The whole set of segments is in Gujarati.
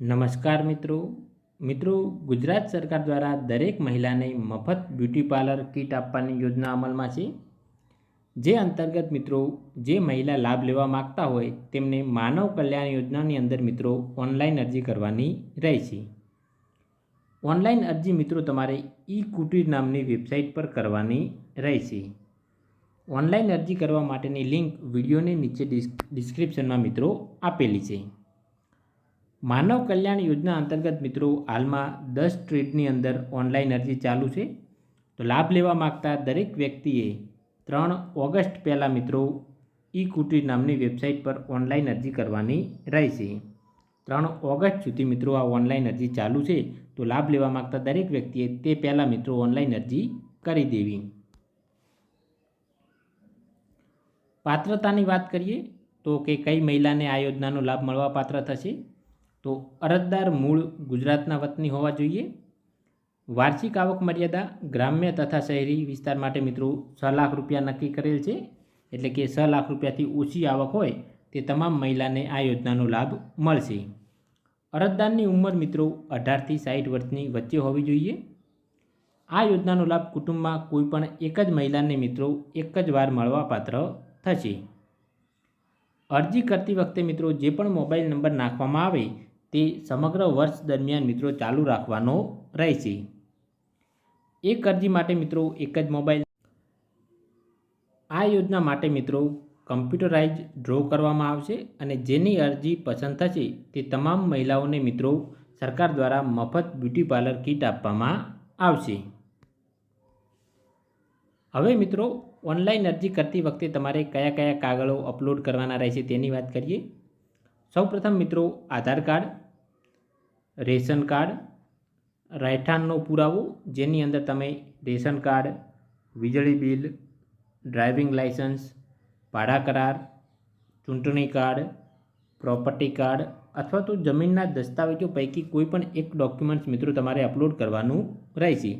નમસ્કાર મિત્રો. મિત્રો, ગુજરાત સરકાર દ્વારા દરેક મહિલાને મફત બ્યુટી પાર્લર કીટ આપવાની યોજના અમલમાં છે. જે અંતર્ગત મિત્રો, જે મહિલા લાભ લેવા માગતા હોય તેમને માનવ કલ્યાણ યોજનાની અંદર મિત્રો ઓનલાઈન અરજી કરવાની રહેશે ઓનલાઈન અરજી મિત્રો તમારે ઈ કુટીર નામની વેબસાઇટ પર કરવાની રહેશે ઓનલાઈન અરજી કરવા માટેની લિંક વિડીયોની નીચે ડિસ્ક્રિપ્શનમાં મિત્રો આપેલી છે. માનવ કલ્યાણ યોજના અંતર્ગત મિત્રો, હાલમાં દસ ટ્રીટની અંદર ઓનલાઈન અરજી ચાલુ છે. તો લાભ લેવા માગતા દરેક વ્યક્તિએ ત્રણ ઓગસ્ટ પહેલાં મિત્રો, ઈ કુટીર નામની વેબસાઇટ પર ઓનલાઈન અરજી કરવાની રહેશે. ત્રણ ઓગસ્ટ સુધી મિત્રો આ ઓનલાઈન અરજી ચાલુ છે. તો લાભ લેવા માગતા દરેક વ્યક્તિએ તે પહેલાં મિત્રો ઓનલાઈન અરજી કરી દેવી. પાત્રતાની વાત કરીએ તો કે કઈ મહિલાને આ યોજનાનો લાભ મળવા પાત્ર થશે? તો અરજદાર મૂળ ગુજરાતના વતની હોવા જોઈએ. વાર્ષિક આવક મર્યાદા ગ્રામ્ય તથા શહેરી વિસ્તાર માટે મિત્રો છ લાખ રૂપિયા નક્કી કરેલ છે. એટલે કે છ લાખ રૂપિયાથી ઓછી આવક હોય તે તમામ મહિલાને આ યોજનાનો લાભ મળશે. અરજદારની ઉંમર મિત્રો અઢારથી સાઠ વર્ષની વચ્ચે હોવી જોઈએ. આ યોજનાનો લાભ કુટુંબમાં કોઈપણ એક જ મહિલાને મિત્રો એક જ વાર મળવાપાત્ર થશે. અરજી કરતી વખતે મિત્રો જે પણ મોબાઈલ નંબર નાખવામાં આવે તે સમગ્ર વર્ષ દરમિયાન મિત્રો ચાલુ રાખવાનો રહેશે. એક અરજી માટે મિત્રો એક જ મોબાઈલ આ યોજના માટે મિત્રો કમ્પ્યુટરાઇઝ ડ્રો કરવામાં આવશે અને જેની અરજી પસંદ થશે તે તમામ મહિલાઓને મિત્રો સરકાર દ્વારા મફત બ્યુટી પાર્લર કીટ આપવામાં આવશે. હવે મિત્રો ઓનલાઈન અરજી કરતી વખતે તમારે કયા કયા કાગળો અપલોડ કરવાના રહેશે તેની વાત કરીએ. સૌપ્રથમ મિત્રો, આધાર કાર્ડ, રેશન કાર્ડ રહેઠાણનો પુરાવો, જેની અંદર તમે રેશન કાર્ડ, વીજળી બિલ, ડ્રાઇવિંગ લાઇસન્સ, ભાડા કરાર, ચૂંટણી કાર્ડ, પ્રોપર્ટી કાર્ડ અથવા તો જમીનના દસ્તાવેજો પૈકી કોઈ પણ એક ડોક્યુમેન્ટ્સ મિત્રો તમારે અપલોડ કરવાનું રહેશે.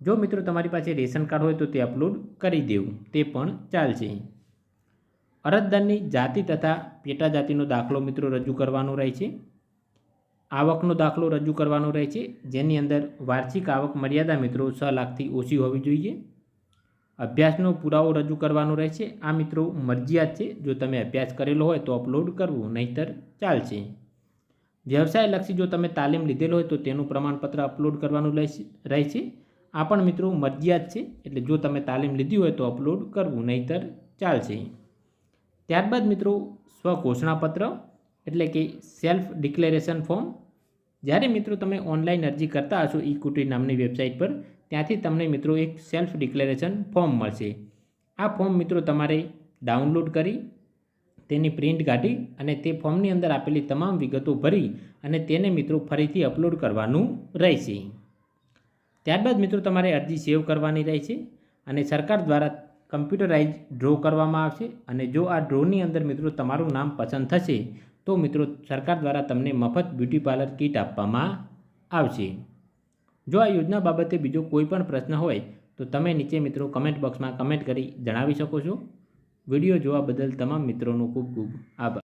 જો મિત્રો તમારી પાસે રેશન કાર્ડ હોય તો તે અપલોડ કરી દેવું. તે પણ ચાલશે. અરજદારની જાતિ તથા પેટા જાતિનો દાખલો મિત્રો રજૂ કરવાનો રહે છે. આવકનો દાખલો રજૂ કરવાનો રહે છે. જેની અંદર વાર્ષિક આવક મર્યાદા મિત્રો છ લાખથી ઓછી હોવી જોઈએ. અભ્યાસનો પુરાવો રજૂ કરવાનો રહે છે. આ મિત્રો મરજિયાત છે. જો તમે અભ્યાસ કરેલો હોય તો અપલોડ કરવું, નહીતર ચાલશે. વ્યવસાયલક્ષી જો તમે તાલીમ લીધેલો હોય તો તેનું પ્રમાણપત્ર અપલોડ કરવાનું રહે છે. આ પણ મિત્રો મરજિયાત છે. એટલે જો તમે તાલીમ લીધી હોય તો અપલોડ કરવું, નહીતર ચાલશે. ત્યારબાદ મિત્રો સ્વઘોષણાપત્ર, એટલે કે સેલ્ફ ડિક્લેરેશન ફોર્મ જ્યારે મિત્રો તમે ઓનલાઈન અરજી કરતા હશો કુટીર નામની વેબસાઇટ પર, ત્યાંથી તમને મિત્રો એક સેલ્ફ ડિક્લેરેશન ફોર્મ મળશે. આ ફોર્મ મિત્રો તમારે ડાઉનલોડ કરી, તેની પ્રિન્ટ કાઢી અને તે ફોર્મની અંદર આપેલી તમામ વિગતો ભરી અને તેને મિત્રો ફરીથી અપલોડ કરવાનું રહેશે. ત્યારબાદ મિત્રો તમારે અરજી સેવ કરવાની રહેશે અને સરકાર દ્વારા કમ્પ્યુટરાઇઝ ડ્રો કરવામાં આવશે અને જો આ ડ્રોની અંદર મિત્રો તમારું નામ પસંદ થશે, તો મિત્રો સરકાર દ્વારા તમને મફત બ્યુટી પાર્લર કીટ આપવામાં આવશે. જો આ યોજના બાબતે બીજો કોઈ પણ પ્રશ્ન હોય, તો તમે નીચે મિત્રો કમેન્ટ બોક્સમાં કમેન્ટ કરી જણાવી શકો છો. વીડિયો જોવા બદલ તમામ મિત્રોનો ખૂબ ખૂબ આભાર.